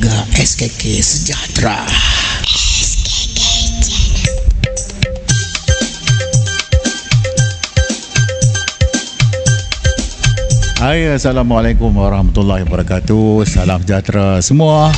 Keluarga SKK Sejahtera. Hai, Assalamualaikum warahmatullahi wabarakatuh. Salam sejahtera semua.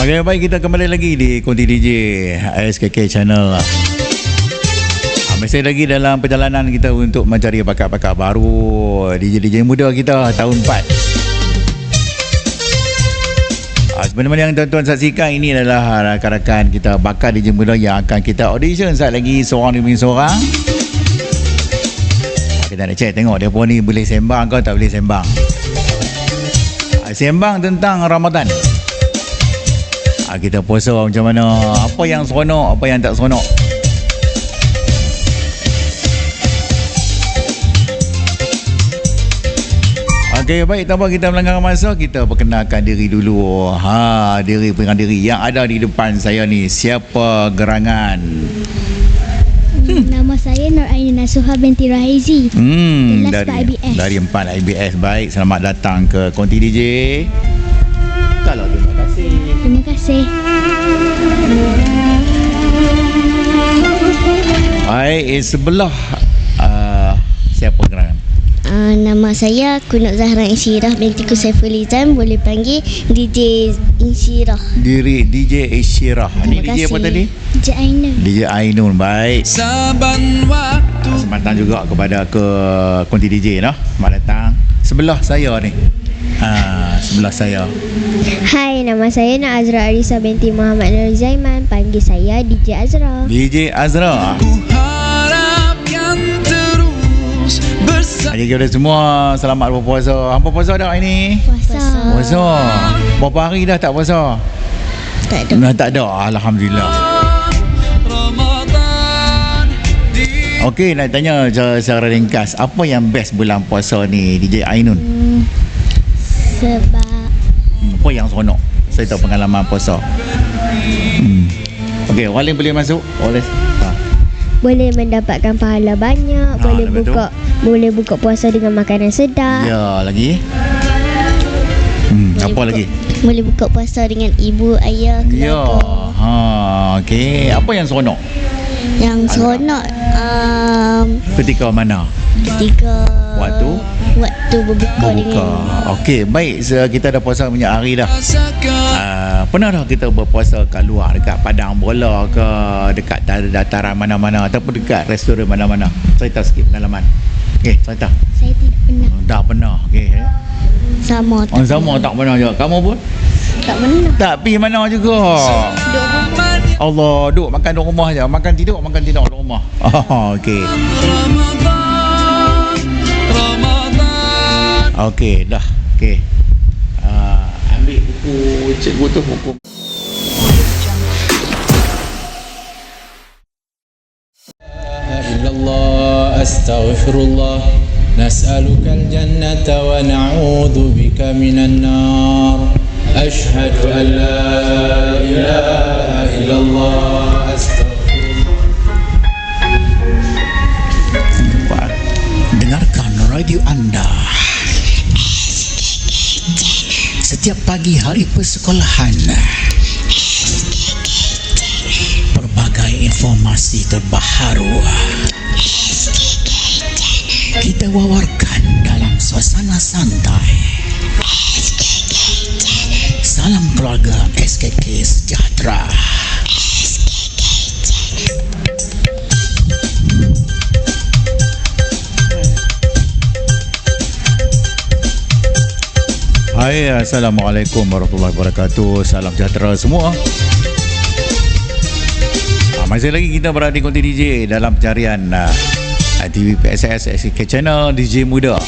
Okay, baik kita kembali lagi di Konti DJ SKK Channel. Masih lagi dalam perjalanan kita untuk mencari bakat-bakat baru DJ-DJ muda kita tahun 4. Ah, Sebenarnya yang tuan-tuan saksikan ini adalah rakan-rakan kita bakat DJ muda yang akan kita audition saat lagi seorang demi seorang. Kita nak check tengok dia pun ni boleh sembang ke tak boleh sembang. Ah, Sembang tentang Ramadan. Ah, kita puasa macam mana apa yang seronok apa yang tak seronok Okey, baik tanpa kita melanggar masa, kita perkenalkan diri dulu. Ha, diri pengen diri yang ada di depan saya ni. Siapa gerangan? Hmm. Nama saya Nur Aini Nasuha binti Rahizi. Hmm, Kelas dari 4 IBS. dari 4 IBS. Baik, selamat datang ke Konti DJ. Kalau terima kasih. Terima kasih. Baik, eh, sebelah uh, siapa gerangan? Uh, nama saya Kunut Zahra Insyirah binti Kusaiful Izam. Boleh panggil DJ Insyirah. Diri DJ Isyirah. Ni Terima DJ apa tadi? DJ Ainul. DJ Ainun. Baik. Saban waktu Selamat datang juga kepada ke Konti DJ noh. Selamat datang. Sebelah saya ni. Ha, sebelah saya. Hai, nama saya Nak Azra Arisa binti Muhammad Nur Zaiman. Panggil saya DJ Azra. DJ Azra. ku Jadi kepada semua selamat berpuasa. Hampa puasa dah hari ni? Puasa. Puasa. Berapa hari dah tak puasa? Tak ada. Dah tak ada. Alhamdulillah. Okey, nak tanya se- secara ringkas, apa yang best bulan puasa ni DJ Ainun? Hmm, sebab apa yang seronok? Saya tahu pengalaman puasa. Hmm. Okey, Walin boleh masuk? Boleh. Ha. boleh mendapatkan pahala banyak, Ha, boleh buka boleh buka puasa dengan makanan sedap. Ya, lagi? Hmm, Boleh apa buka- lagi? Boleh buka puasa dengan ibu, ayah, Ya. keluarga. Ha, okey. Apa yang seronok? Yang seronok um, Ketika mana? ketika Waktu? waktu berbuka, Berbuka. dengan Okey, baik. Se- Kita dah puasa banyak hari dah. Uh, pernah dah kita berpuasa kat luar dekat padang bola ke dekat dataran mana-mana ataupun dekat restoran mana-mana cerita sikit pengalaman Okey, Saya tidak pernah. Oh, tak pernah. Okey. Eh? Sama. Tak oh, sama tak pernah juga. Kamu pun? Tak pernah. Tak pergi mana juga. Duduk rumah. Allah, duduk makan duduk rumah aja. Makan tidur, makan tidur duduk rumah. Oh, Okey. Okey, dah. Okey. Uh, ambil buku cikgu tu buku. Allah الله أستغفر الله نسألك الجنة ونعوذ بك من النار أشهد أن لا إله إلا الله أستغفر Pak, Dengarkan radio anda Setiap pagi hari persekolahan Informasi terbaharu Kita wawarkan dalam suasana santai Salam keluarga SKK Sejahtera Hai, Assalamualaikum warahmatullahi wabarakatuh. Salam sejahtera semua. Masih lagi kita berada di Konti DJ dalam pencarian uh, TV PSS SK Channel DJ Muda.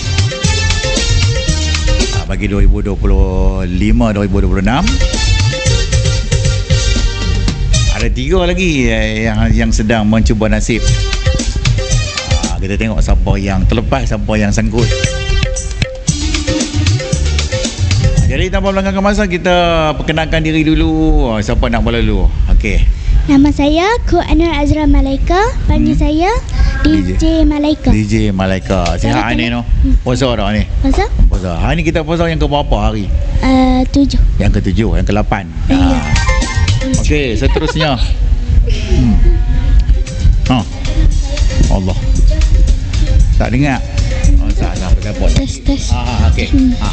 Ah, bagi 2025-2026. Ada tiga lagi eh, yang yang sedang mencuba nasib. Ah, kita tengok siapa yang terlepas, siapa yang sangkut. Jadi tanpa melanggarkan masa kita perkenalkan diri dulu. Oh, siapa nak dulu? Okey. Nama saya Ku Anwar Azra Malaika. Panggil Hmm. saya DJ Malaika. DJ Malaika. Sihat hari ni no. Puasa dah ni. Masa? Puasa. Hari ni kita puasa yang ke berapa hari? Uh, tujuh. Yang ketujuh, yang ke-8. Ya. Okey, seterusnya. Hmm. Ha. Allah. Tak dengar. Oh, tak tak apa apa. Tes, tes. Ah, okey. Ha.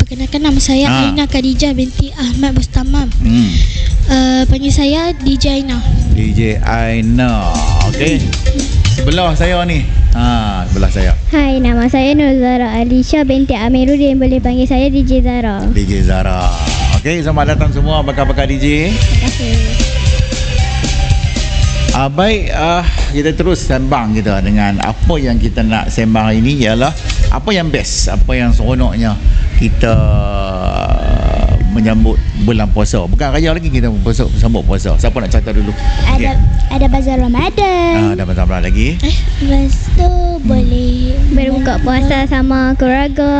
Perkenalkan nama saya Ah. Aina Khadijah binti Ahmad Bustamam. Hmm. Uh, panggil saya DJ Aina. DJ Aina. Okey. Sebelah saya ni. Ha, sebelah saya. Hai, nama saya Nuzara Alisha binti Amiruddin. Boleh panggil saya DJ Zara. DJ Zara. Okey, selamat datang semua bakal-bakal DJ. Terima kasih. Ah baik, ah kita terus sembang kita dengan apa yang kita nak sembang hari ini ialah apa yang best, apa yang seronoknya kita menyambut bulan puasa. Bukan raya lagi kita puasa, sambut puasa. Siapa nak cerita dulu? Ada ada bazar Ramadan. Ah dah bentar lagi. Lepas tu boleh berbuka puasa sama keluarga.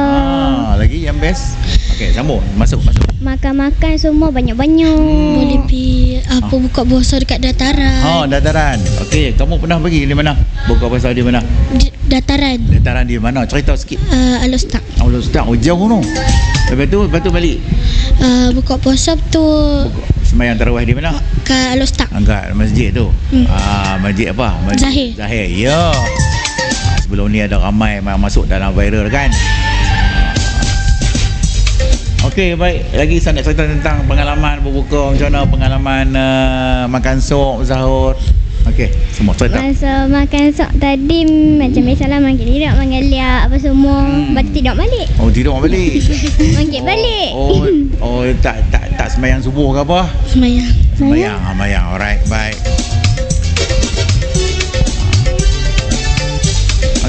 Ah lagi yang best. Okey, sambung. Masuk, masuk. Makan-makan semua banyak-banyak. Boleh pi apa buka puasa dekat dataran. Ha, dataran. Okey, kamu pernah pergi di mana? Buka puasa di mana? D- dataran. Dataran di mana? Cerita sikit. Uh, Alostak. Allah Ustaz, oh, jauh tu. Lepas tu, lepas tu balik. Uh, buka puasa tu Buka, sembahyang tarawih di mana? ke Alostak. Angkat masjid tu. Hmm. Ah, masjid apa? Masjid Zahir. Zahir. Ya. Ah, sebelum ni ada ramai yang masuk dalam viral kan. Okey, baik. Lagi saya nak cerita tentang pengalaman berbuka macam mana pengalaman uh, makan sup sahur. Okey, semua cerita. Masa makan sok tadi macam biasalah makan tidak makan liak apa semua. Hmm. Lepas tu tidur balik. Oh, tidur balik. Bangkit balik. Oh, oh tak tak tak sembahyang subuh ke apa? Semayang. Sembahyang, ah, sembahyang. Alright, baik.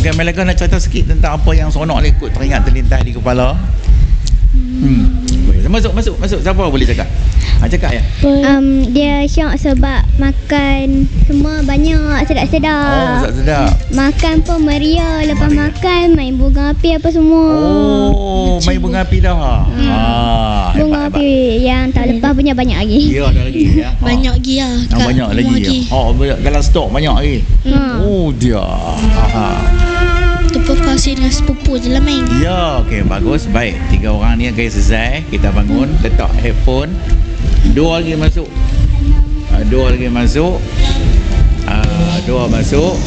Okey, Melaka nak cerita sikit tentang apa yang seronok ni ikut teringat terlintas di kepala. Hmm. Masuk, masuk, masuk. Siapa boleh cakap? Ha, cakap ya? Um, dia syok sebab makan semua banyak Oh, sedap-sedap. sedap-sedap. Makan pun meriah. Lepas Meriah. makan main bunga api apa semua. Oh, main bunga api dah. Hmm. Ah, bunga hebat, hebat. api yang tak lepas punya banyak lagi. Ya, ada lagi ya. Ha. Banyak lagi lah. Ah, kat banyak lagi. Oh, banyak dalam stok banyak lagi. Ha. Oh, dia. Ha. ha. Kasih dengan sepupu je lah main. Ya, okey bagus. Baik. Tiga orang ni okey selesai. Kita bangun, letak headphone. Dua lagi masuk. Uh, dua lagi masuk. Uh, dua masuk.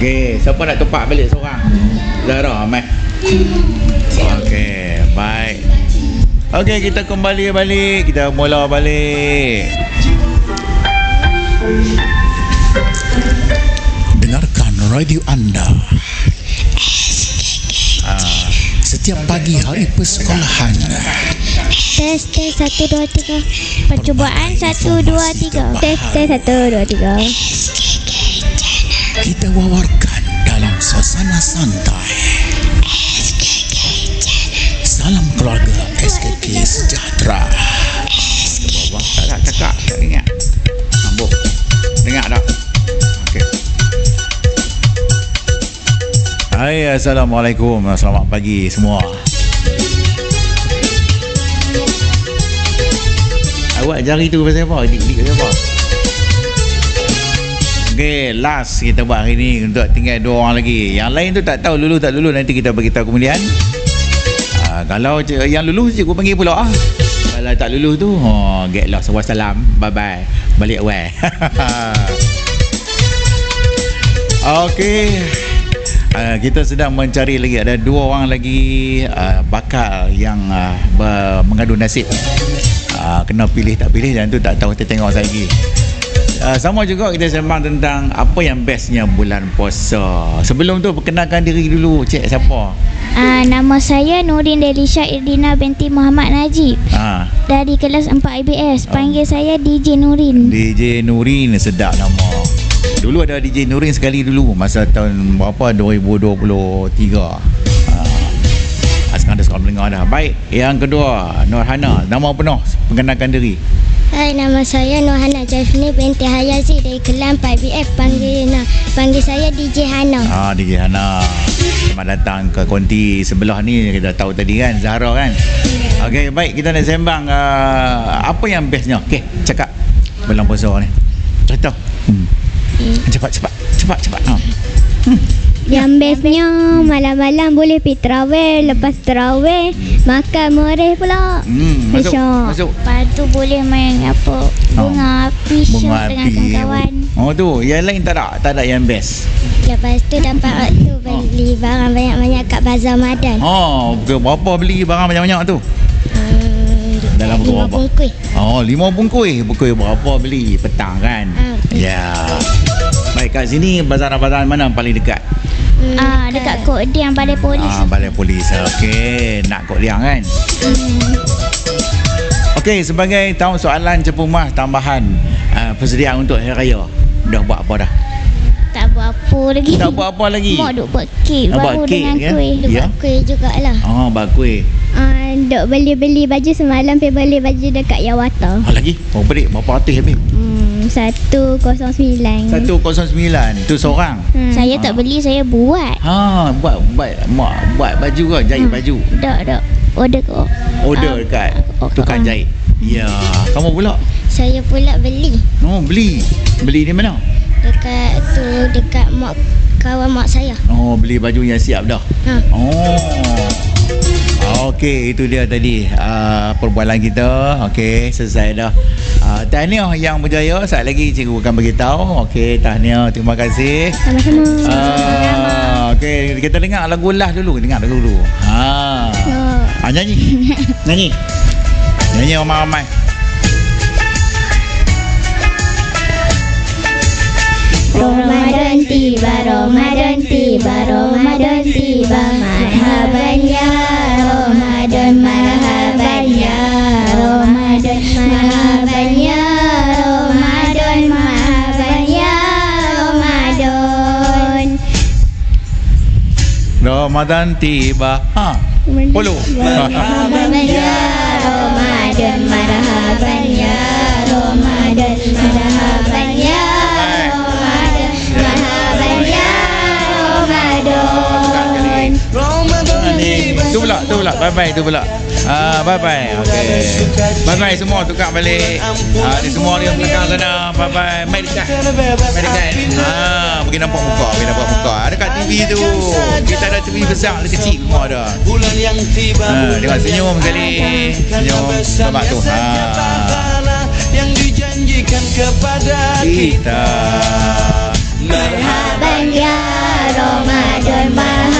Okey, siapa nak tepak balik seorang? Zara, Ahmad. Okey, baik. Okey, kita kembali balik. Kita mula balik. Dengarkan radio anda. Setiap pagi hari persekolahan. Tes, tes, satu, dua, tiga. Percubaan, satu, dua, tiga. Tes, tes, satu, dua, tiga. Kita wawarkan dalam suasana santai. Salam keluarga SKK Sejahtera. Wah, tak tak cakap, tak ingat. Sambung. Dengar tak? Hai, Assalamualaikum. Selamat pagi semua. Awak jari tu pasal apa? Dik-dik pasal apa? Okey, last kita buat hari ni untuk tinggal dua orang lagi. Yang lain tu tak tahu lulu tak lulu nanti kita bagi tahu kemudian. Ah, kalau yang lulu cikgu panggil pula ah. Kalau tak lulu tu, oh, get lost. Wassalam. Bye bye. Balik awal. Okey. Uh, kita sedang mencari lagi ada dua orang lagi uh, bakal yang uh, ber- mengadu nasib. Uh, kena pilih tak pilih dan tu tak tahu kita tengok lagi. Uh, sama juga kita sembang tentang apa yang bestnya bulan puasa. Sebelum tu perkenalkan diri dulu, cik siapa? Ah, nama saya Nurin Delisha Irdina binti Muhammad Najib. Ha, Dari kelas 4 IBS. Panggil saya DJ Nurin. DJ Nurin sedap nama. Dulu ada DJ Nurin sekali dulu masa tahun berapa 2023. Ha. Ah, Sekarang dah sekolah mendengar dah. Baik, yang kedua Nurhana. Nama penuh perkenalkan diri. Hai, nama saya Nurhana Jafni binti Hayazi dari kelas 4 IBS. Panggil nah, panggil saya DJ Hana. Ah, DJ Hana. Selamat datang ke konti sebelah ni kita tahu tadi kan Zahra kan. Okey, baik kita nak sembang uh, apa yang bestnya. Okey, cakap bulan puasa ni. Cerita. Hmm. Cepat cepat. cepat cepat. Ha. Yang bestnya malam-malam boleh pergi terawih. Lepas terawih, makan moreh pula. Hmm, masuk. Syok. Masuk. Lepas tu boleh main apa bunga api syok Bunga dengan api. kawan-kawan. Oh tu, yang lain tak ada, tak ada yang best. Lepas tu dapat waktu beli barang banyak-banyak kat Bazar Madan. Oh, ke berapa beli barang banyak-banyak tu? Hmm, Dalam pukul lima berapa? bungkus. Oh, lima bungkus. Bungkus berapa beli? Petang kan? Ah. Ya. Baik, kat sini bazar-bazar mana yang paling dekat? Hmm, Ah, dekat kod dia yang balai polis. Ah, balai polis. Okey, nak kod liang kan? Okey, sebagai tahu soalan cepu mah tambahan uh, persediaan untuk hari raya. Dah buat apa dah? Tak buat apa lagi. Tak buat apa lagi? Mak duk buat kek Ah, buat baru kek, dengan ya? kuih. Dia Ya. buat kuih jugalah. Oh, buat kuih. Ah, duk beli-beli baju semalam pergi beli baju dekat Yawata. Oh, lagi? Oh, pedik. Berapa ratus habis? Hmm, 109. 109. Tu seorang. Hmm. Saya tak beli, saya buat. Ha, buat buat mak buat baju ke jahit Hmm. baju. Tak, tak. Order kok. Order Ah, dekat oh, tukang ah. jahit. Ya, kamu pula? Saya pula beli Oh, beli. Beli di mana? dekat tu dekat mak kawan mak saya. Oh, beli baju yang siap dah. Ha. Oh. Okey, itu dia tadi uh, perbualan kita. Okey, selesai dah. Uh, tahniah yang berjaya. Saat lagi cikgu akan beritahu. Okey, tahniah. Terima kasih. Sama-sama. Uh, Okey, kita dengar lagu lah dulu. Dengar lagu dulu. Ha. Oh. Ah, nyanyi. nyanyi. Nyanyi ramai-ramai. Ramadan tiba, Ramadan tiba, Ramadan tiba, marhaban ya Ramadan, marhaban ya Ramadan, marhaban ya Ramadan, marhaban ya Ramadan. Ramadan tiba. Ha. Polo. Marhaban ya Ramadan, marhaban ya Ramadan, marhaban Tu pula. Bye bye tu pula. Ah, bye bye. Okey. Bye bye semua tukar balik. Ah, ni semua ni yang belakang sana. Bye bye. Mai dekat. Mai dekat. Ah, pergi nampak muka, pergi nampak muka. Ada kat TV tu. Kita ada TV besar, ada kecil semua ada. Bulan yang tiba Ah, tengok senyum sekali. Senyum. Nampak tu. Ha. Yang dijanjikan kepada Kita. Marhaban ya Ramadan, marhaban